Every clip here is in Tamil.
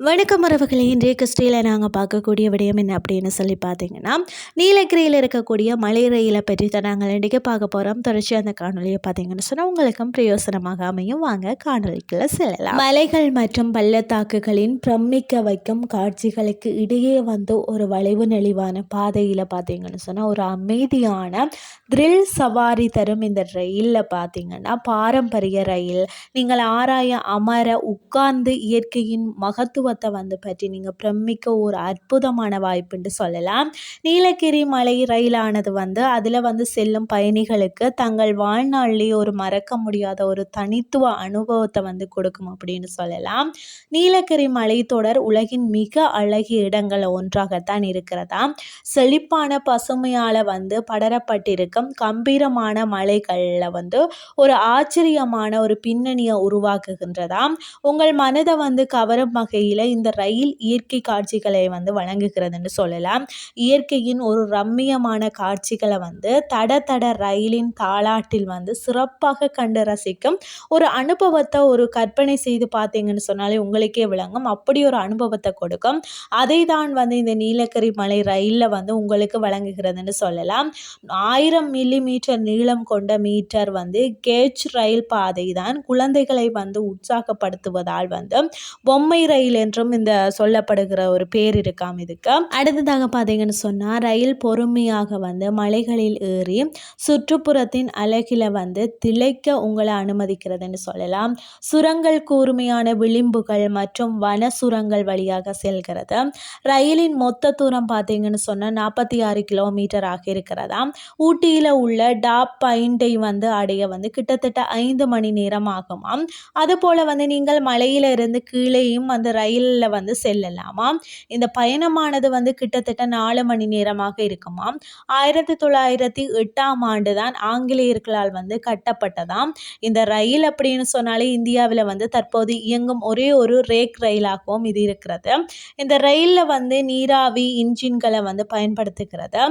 வணக்கம் உறவுகளே. இன்றைய கிறிஸ்டியில் நாங்கள் பார்க்கக்கூடிய விடயம் என்ன அப்படின்னு சொல்லி பார்த்தீங்கன்னா நீலகிரியில் இருக்கக்கூடிய மலை ரயிலை பற்றி தான் நாங்கள் இன்றைக்கு பார்க்க போகிறோம் தொடர்ச்சி அந்த காணொலியை பார்த்தீங்கன்னு சொன்னால் உங்களுக்கும் பிரயோசனமாக அமையும். வாங்க காணொலிக்குள்ள செல்லலாம். மலைகள் மற்றும் பள்ளத்தாக்குகளின் பிரமிக்க வைக்கும் காட்சிகளுக்கு இடையே வந்து ஒரு வளைவு நெளிவான பாதையில் பார்த்தீங்கன்னு சொன்னால் ஒரு அமைதியான த்ரில் சவாரி தரும் இந்த ரயிலில் பார்த்தீங்கன்னா பாரம்பரிய ரயில். நீங்கள் ஆராய அமர உட்கார்ந்து இயற்கையின் மகத்துவ அனுபவத்தை வந்து பற்றி நீங்கள் பிரமிக்க ஒரு அற்புதமான வாய்ப்புன்னு சொல்லலாம். நீலகிரி மலை ரயிலானது வந்து அதில் வந்து செல்லும் பயணிகளுக்கு தங்கள் வாழ்நாள்லேயே ஒரு மறக்க முடியாத ஒரு தனித்துவ அனுபவத்தை வந்து கொடுக்கும் அப்படின்னு சொல்லலாம். நீலகிரி மலைத்தொடர் உலகின் மிக அழகிய இடங்கள் ஒன்றாகத்தான் இருக்கிறதா? செழிப்பான பசுமையால் வந்து படரப்பட்டிருக்கும் கம்பீரமான மலைகளில் வந்து ஒரு ஆச்சரியமான ஒரு பின்னணியை உருவாக்குகின்றதாம் உங்கள் மனதை வந்து கவரும் வகையில் பகுதியில் இந்த ரயில் இயற்கை காட்சிகளை வந்து வழங்குகிறதுன்னு சொல்லலாம். இயற்கையின் ஒரு ரம்மியமான காட்சிகளை வந்து தட தட ரயிலின் தாளாட்டில் வந்து சிறப்பாக கண்டு ரசிக்கும் ஒரு அனுபவத்தை ஒரு கற்பனை செய்து பார்த்தீங்கன்னு சொன்னாலே உங்களுக்கே விளங்கும். அப்படி ஒரு அனுபவத்தை கொடுக்கும். அதை தான் வந்து இந்த நீலக்கரி மலை ரயிலில் வந்து உங்களுக்கு வழங்குகிறதுன்னு சொல்லலாம். ஆயிரம் மில்லி மீட்டர் நீளம் கொண்ட மீட்டர் வந்து கேச் ரயில் பாதை தான் குழந்தைகளை வந்து உற்சாகப்படுத்துவதால் வந்து பொம்மை ரயில் என்றும் இந்த சொல்லப்படுகிற ஒரு பேர் இருக்காம் இதுக்கு. அடுத்ததாக பார்த்தீங்கன்னு சொன்னால் ரயில் பொறுமையாக வந்து மலைகளில் ஏறி சுற்றுப்புறத்தின் அழகில வந்து திளைக்க உங்களை அனுமதிக்கிறதுன்னு சொல்லலாம். சுரங்கள் கூர்மையான விளிம்புகள் மற்றும் வன சுரங்கள் வழியாக செல்கிறது. ரயிலின் மொத்த தூரம் பார்த்தீங்கன்னு சொன்னால் நாற்பத்தி ஆறு கிலோமீட்டர் ஆக இருக்கிறதா? ஊட்டியில் உள்ள டாப் பாயிண்டை வந்து அடைய வந்து கிட்டத்தட்ட ஐந்து மணி நேரம் ஆகுமாம். அதுபோல் வந்து நீங்கள் மலையிலிருந்து கீழேயும் வந்து ரயில் ரயிலில் வந்து செல்லலாமாம். இந்த பயணமானது வந்து கிட்டத்தட்ட நாலு மணி நேரமாக இருக்குமாம். ஆயிரத்தி தொள்ளாயிரத்தி எட்டாம் ஆண்டு தான் ஆங்கிலேயர்களால் வந்து கட்டப்பட்டதாம். இந்த ரயில் அப்படின்னு சொன்னாலே இந்தியாவில் வந்து தற்போது இயங்கும் ஒரே ஒரு ரேக் ரயிலாகவும் இது இருக்கிறது. இந்த ரயிலில் வந்து நீராவி இன்ஜின்களை வந்து பயன்படுத்துகிறது.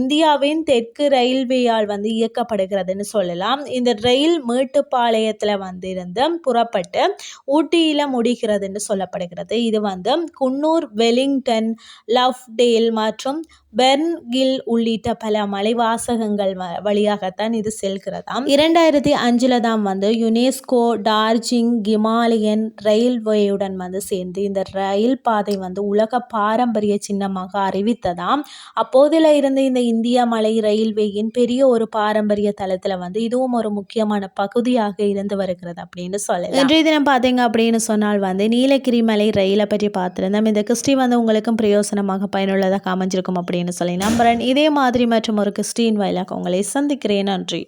இந்தியாவின் தெற்கு ரயில்வேயால் வந்து இயக்கப்படுகிறதுன்னு சொல்லலாம். இந்த ரயில் மேட்டுப்பாளையத்தில் வந்து இருந்து புறப்பட்டு ஊட்டியில் முடிகிறதுன்னு சொல்லப்படுகிறது. இருக்கிறது இது வந்து குன்னூர் வெலிங்டன் லவ்டேல் மற்றும் பெர்ன்கில் உள்ளிட்ட பல மலைவாசகங்கள் வழியாகத்தான் இது செல்கிறதாம். இரண்டாயிரத்தி அஞ்சில் தான் வந்து யுனெஸ்கோ டார்ஜிங் ஹிமாலயன் ரயில்வேயுடன் வந்து சேர்ந்து இந்த ரயில் பாதை வந்து உலக பாரம்பரிய சின்னமாக அறிவித்ததாம். அப்போதில் இருந்து இந்த இந்திய மலை ரயில்வேயின் பெரிய ஒரு பாரம்பரிய தளத்தில் வந்து இதுவும் ஒரு முக்கியமான பகுதியாக இருந்து வருகிறது அப்படின்னு சொல்லலாம். இன்றைய தினம் பார்த்தீங்க அப்படின்னு சொன்னால் வந்து நீலகிரி மலை ரயிலை பற்றி பார்த்துருந்தோம். இந்த கிறிஸ்டி வந்து உங்களுக்கும் பிரயோசனமாக பயனுள்ளதாக அமைஞ்சிருக்கும் அப்படின்னு சொல்லி நம்புகிறேன் இதே மாதிரி மற்றும் ஒரு கிறிஸ்டின் வாயிலாக உங்களை சந்திக்கிறேன். நன்றி.